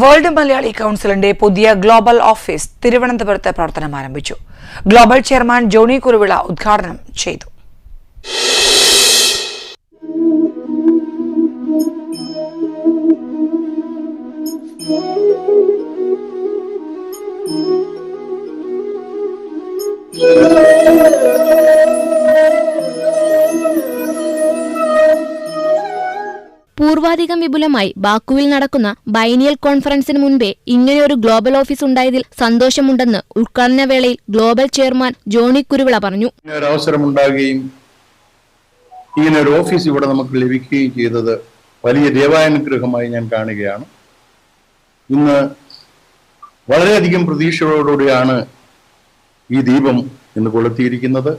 World Malayali കൗൺസിലിന്റെ പുതിയ global office തിരുവനന്തപുരത്ത് പ്രവർത്തനം ആരംഭിച്ചു. ഗ്ലോബൽ ചെയർമാൻ ജോണി കുറുവിള ഉദ്ഘാടനം ചെയ്തു. പൂർവാധികം വിപുലമായി ബാക്കുവിൽ നടക്കുന്ന ബൈനിയൽ കോൺഫറൻസിന് മുൻപേ ഇങ്ങനെയൊരു ഗ്ലോബൽ ഓഫീസ് ഉണ്ടായതിൽ സന്തോഷമുണ്ടെന്ന് ഉദ്ഘാടന വേളയിൽ ഗ്ലോബൽ ചെയർമാൻ ജോണി കുരുവിള പറഞ്ഞു. അവസരമുണ്ടാകുകയും ഇങ്ങനെ ഒരു ഓഫീസ് ഇവിടെ നമുക്ക് ലഭിക്കുകയും ചെയ്തത് വലിയ ദേവാനുഗ്രഹമായി ഞാൻ കാണുകയാണ്. ഇന്ന് വളരെയധികം പ്രതീക്ഷകളോടുകൂടിയാണ് ഈ ദീപം ഇന്ന് കൊളുത്തിയിരിക്കുന്നത്.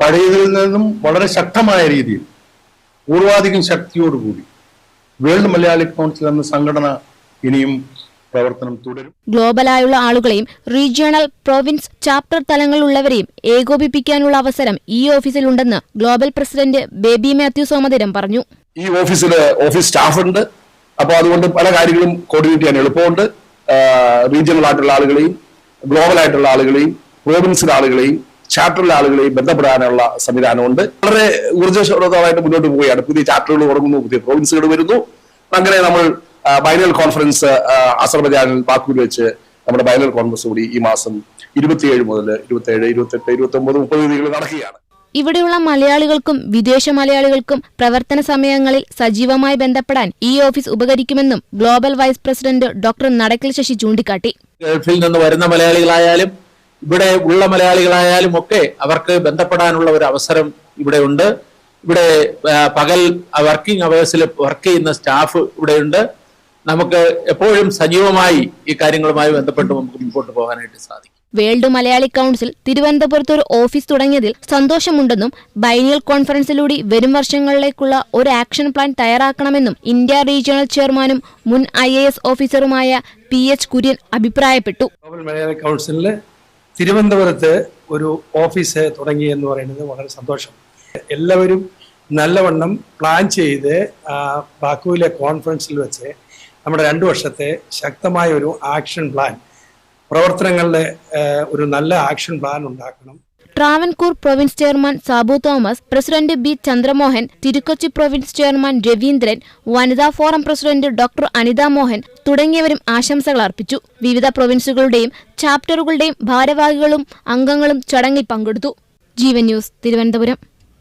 പഴയതിൽ നിന്നും വളരെ ശക്തമായ രീതിയിൽ പൂർവാധികം ശക്തിയോടുകൂടി വേൾഡ് മലയാളി കൗൺസിൽ എന്ന സംഘടന ഇനിയും പ്രവർത്തനം തുടരും. ഗ്ലോബലായുള്ള ആളുകളെയും റീജിയണൽ പ്രൊവിൻസ് ചാപ്റ്റർ തലങ്ങളിലുള്ളവരെയും ഏകോപിപ്പിക്കാനുള്ള അവസരം ഈ ഓഫീസിലുണ്ടെന്ന് ഗ്ലോബൽ പ്രസിഡന്റ് ബേബി മാത്യു സോമതിരം പറഞ്ഞു. ഈ ഓഫീസിൽ ഓഫീസ് സ്റ്റാഫ് ഉണ്ട് അപ്പോൾ അതുകൊണ്ട് പല കാര്യങ്ങളും കോർഡിനേറ്റ് ചെയ്യാൻ എളുപ്പമുണ്ട്. റീജിയണൽ ആയിട്ടുള്ള ആളുകളെയും ഗ്ലോബൽ ആയിട്ടുള്ള ആളുകളെയും പ്രൊവിൻസിലെ ആളുകളെയും ചാപ്റ്ററിലെ ആളുകളെയും ബന്ധപ്പെടാനുള്ള സംവിധാനമുണ്ട്. വളരെ ഊർജസ്വലതമായിട്ട് മുന്നോട്ട് പോവുകയാണ്. പുതിയ ചാപ്റ്ററുകൾ തുടങ്ങുന്നു പുതിയ പ്രോവിൻസുകൾ വരുന്നു. അങ്ങനെ നമ്മൾ ബൈനൽ കോൺഫറൻസ് അസർബജാനിൽ ബാക്കൂരിൽ വെച്ച് നമ്മുടെ ബൈനൽ കോൺഫറൻസ് കൂടി ഈ മാസം ഇരുപത്തിയേഴ് മുതൽ ഇരുപത്തിയേഴ് ഇരുപത്തെട്ട് ഇരുപത്തി ഒമ്പത് മുപ്പത് തീയതികൾ നടക്കുകയാണ്. ഇവിടെയുള്ള മലയാളികൾക്കും വിദേശ മലയാളികൾക്കും പ്രവർത്തന സമയങ്ങളിൽ സജീവമായി ബന്ധപ്പെടാൻ ഈ office ഉപകരിക്കുമെന്നും global vice president doctor Nadakkal Sasi ചൂണ്ടിക്കാട്ടി. ഗൾഫിൽ നിന്ന് വരുന്ന മലയാളികളായാലും ഇവിടെ ഉള്ള മലയാളികളായാലും ഒക്കെ അവർക്ക് ബന്ധപ്പെടാനുള്ള ഒരു അവസരം ഇവിടെ ഉണ്ട്. ഇവിടെ പകൽ വർക്കിംഗ് അവേഴ്സിൽ വർക്ക് ചെയ്യുന്ന സ്റ്റാഫ് ഇവിടെയുണ്ട് നമുക്ക് എപ്പോഴും സജീവമായി ഈ കാര്യങ്ങളുമായി ബന്ധപ്പെട്ട് നമുക്ക് മുമ്പോട്ട് പോകാനായിട്ട് സാധിക്കും. വേൾഡ് മലയാളി കൗൺസിൽ തിരുവനന്തപുരത്ത് ഒരു ഓഫീസ് തുടങ്ങിയതിൽ സന്തോഷമുണ്ടെന്നും ബൈനിയൽ കോൺഫറൻസിലൂടെ വരും വർഷങ്ങളിലേക്കുള്ള ഒരു ആക്ഷൻ പ്ലാൻ തയ്യാറാക്കണമെന്നും ഇന്ത്യ റീജിയണൽ ചെയർമാനും മുൻ ഐ ഓഫീസറുമായ പി എച്ച് കുര്യൻ അഭിപ്രായപ്പെട്ടു. ഗ്ലോബൽ മലയാളി കൗൺസിലിൽ തിരുവനന്തപുരത്ത് ഒരു ഓഫീസ് തുടങ്ങി എന്ന് പറയുന്നത് വളരെ സന്തോഷം. എല്ലാവരും നല്ലവണ്ണം പ്ലാൻ ചെയ്ത് ബാക്കുവിലെ കോൺഫറൻസിൽ വെച്ച് നമ്മുടെ രണ്ട് വർഷത്തെ ശക്തമായ ഒരു ആക്ഷൻ പ്ലാൻ പ്രവർത്തനങ്ങളുടെ ഒരു നല്ല ആക്ഷൻ പ്ലാൻ ഉണ്ടാക്കണം. Travancore province chairman Sabu Thomas president B Chandramohan Thirukochi province chairman Raveendran വനിതാ forum president doctor Anitha Mohan തുടങ്ങിയവരും ആശംസകൾ അർപ്പിച്ചു. വിവിധ പ്രൊവിൻസുകളുടെയും ചാപ്റ്ററുകളുടെയും ഭാരവാഹികളും അംഗങ്ങളും ചടങ്ങിൽ പങ്കെടുത്തു. ജീവൻ ന്യൂസ് തിരുവനന്തപുരം.